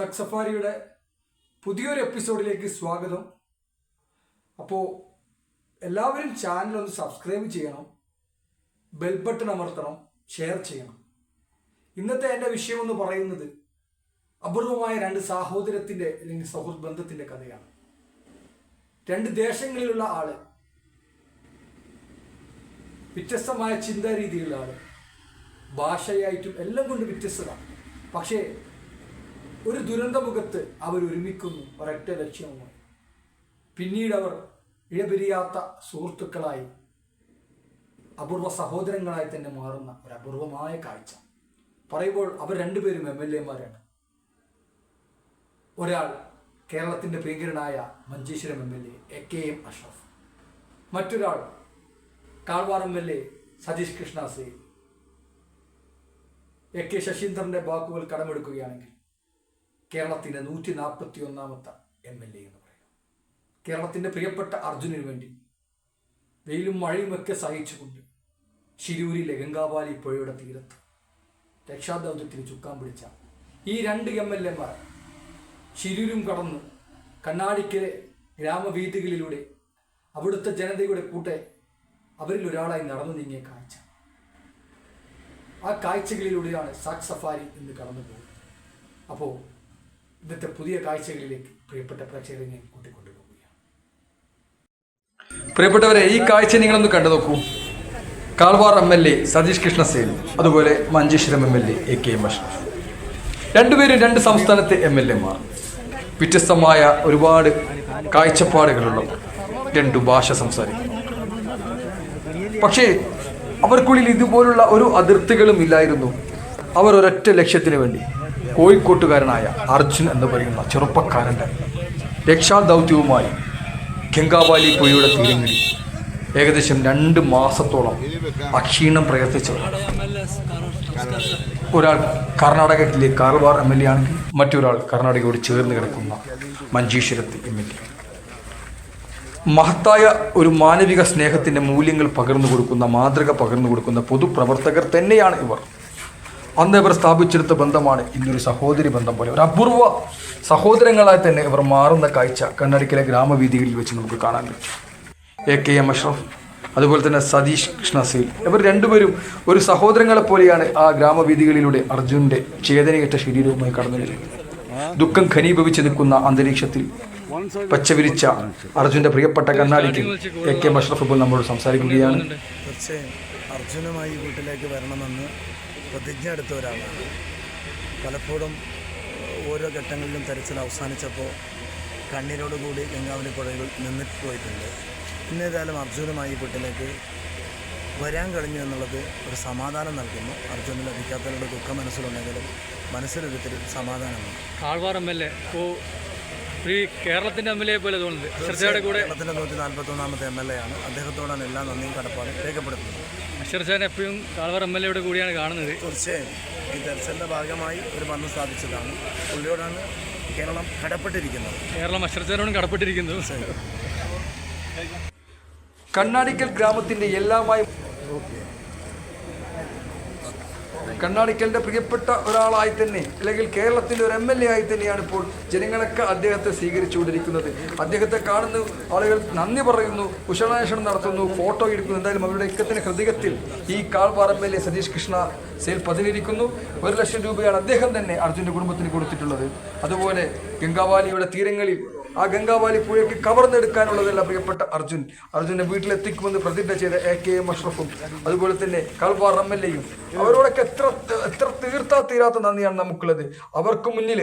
സക്സഫാരിയുടെ പുതിയൊരു എപ്പിസോഡിലേക്ക് സ്വാഗതം. അപ്പോൾ എല്ലാവരും ചാനൽ ഒന്ന് സബ്സ്ക്രൈബ് ചെയ്യണം ബെൽ ബട്ടൺ അമർത്തണം ഷെയർ ചെയ്യണം. ഇന്നത്തെ എന്റെ വിഷയം എന്ന് പറയുന്നത് അപൂർവമായ രണ്ട് സാഹോദരത്തിന്റെ അല്ലെങ്കിൽ സൗഹൃദ ബന്ധത്തിന്റെ കഥയാണ്. രണ്ട് ദേശങ്ങളിലുള്ള ആൾ വ്യത്യസ്തമായ ചിന്താ രീതിയിലുള്ള ആൾ ഭാഷയായിട്ടും എല്ലാം കൊണ്ട് വ്യത്യസ്തത. പക്ഷേ ഒരു ദുരന്തമുഖത്ത് അവർ ഒരുമിക്കുന്നു ഒരൊറ്റ ലക്ഷ്യമാണ് പിന്നീട് അവർ ഇഴപിരിയാത്ത സുഹൃത്തുക്കളായി അപൂർവ സഹോദരങ്ങളായി തന്നെ മാറുന്ന ഒരു അപൂർവമായ കാഴ്ച. പറയുമ്പോൾ അവർ രണ്ടുപേരും എം എൽ എമാരാണ്. ഒരാൾ കേരളത്തിന്റെ പ്രിയങ്കരനായ Manjeshwaram M L A A K M Ashraf. മറ്റൊരാൾ Karwar M L A Satish Krishna Sail A K ശശീന്ദ്രന്റെ വാക്കുകൾ കടമെടുക്കുകയാണെങ്കിൽ കേരളത്തിന്റെ നൂറ്റി നാൽപ്പത്തി ഒന്നാമത്തെ എം എൽ എ എന്ന് പറയും. കേരളത്തിന്റെ പ്രിയപ്പെട്ട അർജുനന് വേണ്ടി വെയിലും മഴയും ഒക്കെ സഹിച്ചുകൊണ്ട് ശിരൂരിലെ ഗംഗാബാലി പുഴയുടെ തീരത്ത് രക്ഷാദൗത്യത്തിന് ചുക്കാൻ പിടിച്ച ഈ രണ്ട് എം എൽ എമാർ ശിരൂരും കടന്ന് കണ്ണാടിക്കലെ ഗ്രാമവീഥികളിലൂടെ അവിടുത്തെ ജനതയുടെ കൂട്ടെ അവരിൽ ഒരാളായി നടന്നു നീങ്ങിയ കാഴ്ച. ആ കാഴ്ചകളിലൂടെയാണ് സാക് സഫാരി ഇന്ന് കടന്നു പോകുന്നത് അപ്പോൾ ഇന്നത്തെ പുതിയ കാഴ്ചകളിലേക്ക് പ്രിയപ്പെട്ട പ്രേക്ഷകരെ ഞാൻ കൂട്ടിക്കൊണ്ടുപോവുകയാണ്. പ്രിയപ്പെട്ടവരെ ഈ കാഴ്ച നിങ്ങളൊന്ന് കണ്ടു നോക്കൂ. Karwar M L A Satish Krishna Sail അതുപോലെ Manjeshwaram M L A A K M രണ്ടുപേരും രണ്ട് സംസ്ഥാനത്തെ എം എൽ എമാർ വ്യത്യസ്തമായ ഒരുപാട് കാഴ്ചപ്പാടുകളുള്ള രണ്ടു ഭാഷ സംസാരിക്കുന്നു. പക്ഷേ അവർക്കുള്ളിൽ ഇതുപോലുള്ള ഒരു അതിർത്തികളും ഇല്ലായിരുന്നു. അവർ ഒരൊറ്റ ലക്ഷ്യത്തിന് വേണ്ടി കോഴിക്കോട്ടുകാരനായ അർജുൻ എന്ന് പറയുന്ന ചെറുപ്പക്കാരന്റെ രക്ഷാദൗത്യവുമായി ഗംഗാവാലി പുഴയുടെ തീരങ്ങളിൽ ഏകദേശം രണ്ട് മാസത്തോളം അക്ഷീണം പ്രയത്നിച്ചവരാണ്. ഒരാൾ കർണാടകത്തിലെ കാർവാർ എം എൽ എ ആണെങ്കിൽ മറ്റൊരാൾ കർണാടകയോട് ചേർന്ന് കിടക്കുന്ന മഞ്ചേശ്വരത്ത് എം എൽ എ. മഹത്തായ ഒരു മാനവിക സ്നേഹത്തിന്റെ മൂല്യങ്ങൾ പകർന്നു കൊടുക്കുന്ന മാതൃക പകർന്നു കൊടുക്കുന്ന പൊതുപ്രവർത്തകർ തന്നെയാണ് ഇവർ. അന്ന് ഇവർ സ്ഥാപിച്ചെടുത്ത ബന്ധമാണ് ഇന്നൊരു സഹോദരി ബന്ധം പോലെ. ഒരു അപൂർവ സഹോദരങ്ങളായി തന്നെ ഇവർ മാറുന്ന കാഴ്ച കണ്ണടിക്കലെ ഗ്രാമവീഥികളിൽ വെച്ച് നമുക്ക് കാണാൻ പറ്റും. എ കെ എം അഷ്റഫ് അതുപോലെ തന്നെ സതീഷ് കൃഷ്ണസീൽ. ഇവർ രണ്ടുപേരും ഒരു സഹോദരങ്ങളെ പോലെയാണ് ആ ഗ്രാമവീഥികളിലൂടെ അർജുനന്റെ ചേതനയേറ്റ ശരീരവുമായി കടന്നു വരുന്നത് ദുഃഖം ഖനീഭവിച്ച് നിൽക്കുന്ന അന്തരീക്ഷത്തിൽ പച്ചവിരിച്ച അർജുന്റെ പ്രിയപ്പെട്ട കണ്ണാടിക്ക് എ കെ അഷ്റഫ് ഇപ്പോൾ നമ്മോട് സംസാരിക്കുകയാണ്. അർജുനുമായി വീട്ടിലേക്ക് വരണമെന്ന് പ്രതിജ്ഞ എടുത്ത ഒരാളാണ്. പലപ്പോഴും ഓരോ ഘട്ടങ്ങളിലും തെരച്ചിൽ അവസാനിച്ചപ്പോൾ കണ്ണീരോടുകൂടി ഗംഗാവലി പുഴകൾ നിന്നിട്ട് പോയിട്ടുണ്ട് ഇന്നേതായാലും അർജുനുമായി വീട്ടിലേക്ക് വരാൻ കഴിഞ്ഞു എന്നുള്ളത് ഒരു സമാധാനം നൽകുന്നു. അർജുനൻ ലഭിക്കാത്തവരുടെ ദുഃഖം മനസ്സിലുണ്ടെങ്കിലും മനസ്സിലൊരുത്തിരി സമാധാനമാണ് ആൾവാർ എം എൽ എ ഒരു കേരളത്തിന്റെ എം എൽ എ പോലെ തോന്നുന്നത് ശ്രദ്ധയുടെ കൂടെ കേരളത്തിന്റെ നൂറ്റി നാൽപ്പത്തൊന്നാമത്തെ എം എൽ എ ആണ്. അദ്ദേഹത്തോടാണ് എല്ലാ നന്ദിയും കടപ്പാടും രേഖപ്പെടുത്തുന്നത്. അക്ഷർചാൻ എപ്പോഴും കാളവർ എം എൽ എയുടെ കൂടിയാണ് കാണുന്നത്. തീർച്ചയായും. ഈ ദർശന്റെ ഭാഗമായി ഒരു ബന്ധം സ്ഥാപിച്ചതാണ്. പുള്ളിയോടാണ് കേരളം കടപ്പെട്ടിരിക്കുന്നത്. കേരളം അക്ഷർചാനോടും കടപ്പെട്ടിരിക്കുന്നു. കണ്ണാടിക്കൽ ഗ്രാമത്തിന്റെ എല്ലാമായി കണ്ണാടിക്കലിന്റെ പ്രിയപ്പെട്ട ഒരാളായി തന്നെ അല്ലെങ്കിൽ കേരളത്തിന്റെ ഒരു എം എൽ എ ആയി തന്നെയാണ് ഇപ്പോൾ ജനങ്ങളൊക്കെ അദ്ദേഹത്തെ സ്വീകരിച്ചുകൊണ്ടിരിക്കുന്നത്. അദ്ദേഹത്തെ കാണുന്ന ആളുകൾ നന്ദി പറയുന്നു കുശലാന്വേഷണം നടത്തുന്നു ഫോട്ടോ എടുക്കുന്നു. എന്തായാലും അവരുടെ ഇക്കത്തിന് ഹൃദയത്തിൽ ഈ Karwar M L A Satish Krishna Sail പതിനിരിക്കുന്നു ഒരു ലക്ഷം രൂപയാണ് അദ്ദേഹം തന്നെ അർജുന്റെ കുടുംബത്തിന് കൊടുത്തിട്ടുള്ളത്. അതുപോലെ ഗംഗാവാലിയുടെ തീരങ്ങളിൽ ആ ഗംഗാവാലി പുഴയ്ക്ക് കവർന്നെടുക്കാനുള്ളതല്ല പ്രിയപ്പെട്ട അർജുൻ. അർജുനെ വീട്ടിലെത്തിക്കുമെന്ന് പ്രതിജ്ഞ ചെയ്ത എ കെ എം അഷ്റഫും അതുപോലെ തന്നെ കൽവാർ എം എൽ എയും. അവരോടൊക്കെ എത്ര എത്ര തീർത്താ തീരാത്ത നന്ദിയാണ് നമുക്കുള്ളത്. അവർക്ക് മുന്നിൽ